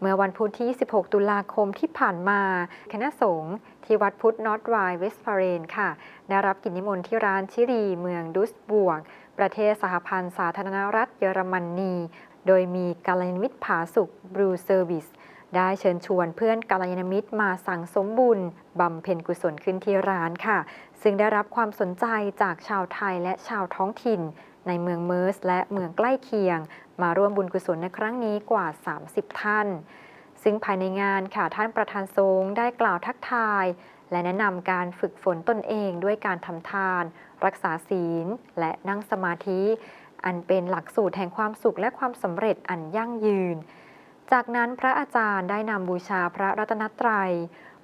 เมื่อวันพุธที่ 26 ตุลาคมที่ผ่านมา คณะสงฆ์ที่วัดพุทธนอตไวเวสฟาเรนค่ะ ได้รับกิจนิมนต์ที่ร้านชิรี เมืองดุสบวก ประเทศสหพันธ์สาธารณรัฐเยอรมนีโดยมีกาลยนมิตรผาสุกบรูเซอร์วิส ได้เชิญชวนเพื่อนกาลยานมิตรมาสั่งสมบุญบำเพ็ญกุศลขึ้นที่ร้านค่ะ ซึ่งได้รับความสนใจจากชาวไทยและชาวท้องถิ่น ในเมืองเมิร์ส และเมืองใกล้เคียง มาร่วมบุญกุศลในครั้งนี้กว่า 30 ท่าน ซึ่งภายในงานค่ะท่านประธานสงฆ์ได้กล่าวทักทาย และแนะนำการฝึกฝนตนเองด้วยการทำทาน รักษาศีล และนั่งสมาธิ อันเป็นหลักสูตรแห่งความสุขและความสำเร็จอันยั่งยืน จากนั้นพระอาจารย์ได้นำบูชาพระรัตนตรัย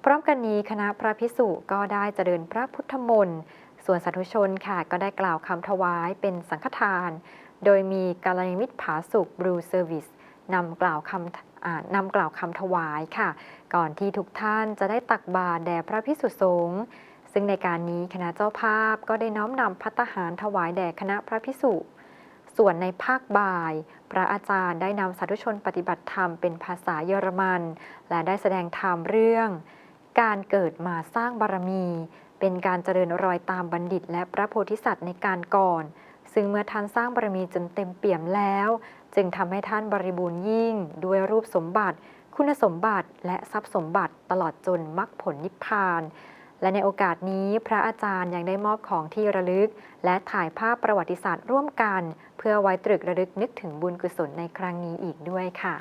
พร้อมกันนี้คณะพระพิสุก็ได้เจริญพระพุทธมนต์ส่วนสาธุชนค่ะก็ได้กล่าวคำถวายเป็นสังฆทาน โดยมีกาลยมิตรผาสุกบรูเซอร์วิสนำกล่าวคำนำกล่าวคำถวายค่ะ ก่อนที่ทุกท่านจะได้ตักบาตรแด่พระพิสุสงฆ์ซึ่งในการนี้คณะเจ้าภาพก็ได้น้อมนำพัตตาหารถวายแด่คณะพระพิสุ ส่วนในภาคบ่าย พระอาจารย์ได้นำสาธุชนปฏิบัติธรรมเป็นภาษาเยอรมัน และได้แสดงธรรมเรื่อง การเกิดมาสร้างบารมี เป็นการเจริญรอยตามบัณฑิต และพระโพธิสัตว์ในการก่อน ซึ่งเมื่อท่านสร้างบารมีจนเต็มเปี่ยมแล้ว จึงทำให้ท่านบริบูรณ์ยิ่ง ด้วยรูปสมบัติ คุณสมบัติและทรัพย์สมบัติตลอดจนมรรคผลนิพพาน และในโอกาสนี้พระอาจารย์ยังได้มอบของที่ระลึก และถ่ายภาพประวัติศาสตร์ร่วมกัน เพื่อไว้ตรึกระลึกนึกถึงบุญกุศลในครั้งนี้อีกด้วยค่ะ